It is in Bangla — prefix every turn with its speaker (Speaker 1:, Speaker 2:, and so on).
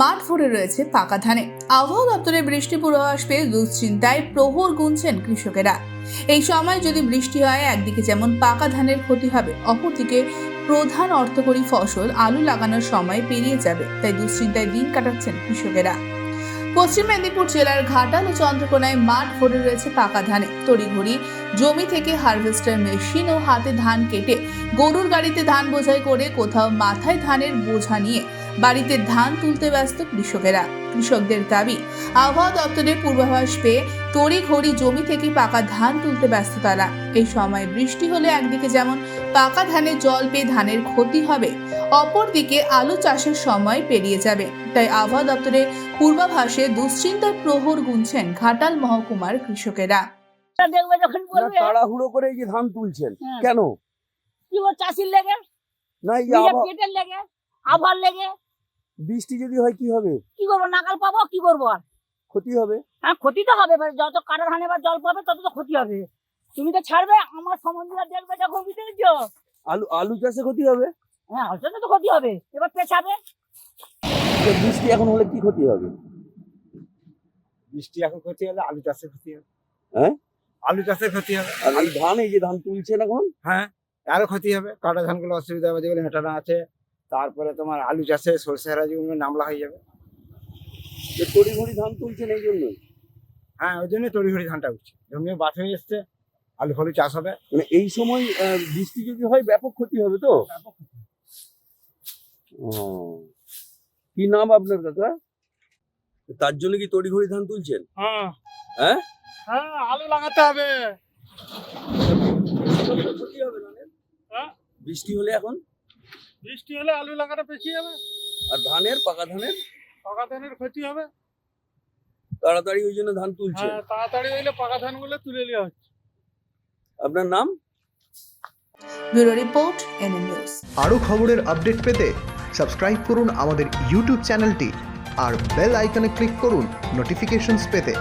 Speaker 1: মাঠ ভরে রয়েছে পাকা ধানে। আবহাওয়া দপ্তরের বৃষ্টি পূর্বাভাস পেয়ে দুশ্চিন্তায় প্রহর গুনছেন কৃষকেরা। এই সময় যদি বৃষ্টি হয়, একদিকে যেমন পাকা ধানের ক্ষতি হবে, অপরদিকে প্রধান অর্থকরী ফসল আলু লাগানোর সময় পেরিয়ে যাবে, তাই দুশ্চিন্তায় দিন কাটাচ্ছেন কৃষকেরা। পশ্চিম মেদিনীপুর জেলার ঘাটাল ও চন্দ্রকোনায় মাঠ ভরে রয়েছে পাকা ধানে। তড়িঘড়ি, জমি থেকে হারভেস্টার মেশিন ও হাতে ধান কেটে গরুর গাড়িতে ধান বোঝাই করে কোথাও মাথায় ধানের বোঝা নিয়ে বাড়িতে ধান তুলতে ব্যস্ত কৃষকেরা। কৃষকদের দাবি আবহাওয়া দপ্তরের পূর্বাভাস পেয়ে তড়িঘড়ি জমি থেকে পাকা ধান তুলতে ব্যস্ত তারা। এই সময় বৃষ্টি হলে একদিকে যেমন পাকা ধানে জল পেয়ে ধানের ক্ষতি হবে অপরদিকে আলু চাষের সময় পেরিয়ে যাবে। তাই আবহাওয়া দপ্তরের পূর্বাভাসে দুশ্চিন্তার প্রহর গুনছেন ঘাটাল মহকুমার কৃষকেরা।
Speaker 2: দেখবে যখন বলবে।
Speaker 3: তাড়াহুড়ো করে এই যে ধান তুলছেন
Speaker 2: হ্যাঁ।
Speaker 3: কেন?
Speaker 2: কি চাষির লেগে?
Speaker 3: না
Speaker 2: পেটের লেগে? আবার লেগে?
Speaker 3: বৃষ্টি যদি হয় কি হবে?
Speaker 2: কি করব? নাগাল পাবো? কি করব আর?
Speaker 3: ক্ষতি হবে?
Speaker 2: হ্যাঁ ক্ষতি তো হবে এবার যত কাটার হানে বা জল পাবে তত তো ক্ষতি হবে। তুমি তো ছাড়বে আমার সম্বন্ধীরা দেখবে যখন বুঝতে
Speaker 3: আলু আলু চাষে ক্ষতি হবে?
Speaker 2: হ্যাঁ অল্প তো ক্ষতি হবে। এবার পেছাবে?
Speaker 3: বৃষ্টি এখন হলে কি ক্ষতি হবে?
Speaker 4: বৃষ্টি এখন ক্ষতি হলে আলু চাষের ক্ষতি হবে।
Speaker 3: হ্যাঁ?
Speaker 4: আলু চাষের ক্ষতি হবে।
Speaker 3: আর ধান এই যে ধান তুলছেন এখন?
Speaker 4: হ্যাঁ আরও ক্ষতি হবে। কাটা ধানগুলো অসুবিধা হবে যেগুলো হেঁটানো আছে। তারপরে তোমার আলু চাষে সরষে হারা যেগুলো নামলা হয়ে যাবে।
Speaker 3: তড়িঘড়ি ধান তুলছেন এই জন্যই?
Speaker 4: হ্যাঁ ওই জন্য তড়িঘড়ি ধানটা উঠছে জমিও বাদ হয়ে এসছে আলু ফালু চাষ হবে।
Speaker 3: মানে এই সময় বৃষ্টি যদি হয় ব্যাপক ক্ষতি হবে তো? কি নাম আপনার কাকা তার জন্য কি তড়িঘড়ি ধান তুলছেন?
Speaker 5: হ্যাঁ।
Speaker 3: হ্যাঁ?
Speaker 5: হ্যাঁ আলু লাগাতে হবে।
Speaker 3: ক্ষতি হবে ধানের
Speaker 5: হ্যাঁ?
Speaker 3: বৃষ্টি হলে এখন?
Speaker 5: বৃষ্টি হলে আলু লাগাটা পেছিয়ে যাবে।
Speaker 3: আর ধানের পাকা ধানের?
Speaker 5: পাকা ধানের ক্ষতি হবে।
Speaker 3: তাড়াতাড়ি ওই জন্য ধান তুলছে।
Speaker 5: হ্যাঁ তাড়াতাড়ি হইলে পাকা ধানগুলো তুলে নেওয়া হচ্ছে।
Speaker 3: আপনার নাম?
Speaker 1: Bureau report NM news.
Speaker 6: আরও খবরের আপডেট পেতে সাবস্ক্রাইব করুন আমাদের ইউটিউব চ্যানেলটি আর বেল আইকনে ক্লিক করুন নোটিফিকেশনস পেতে।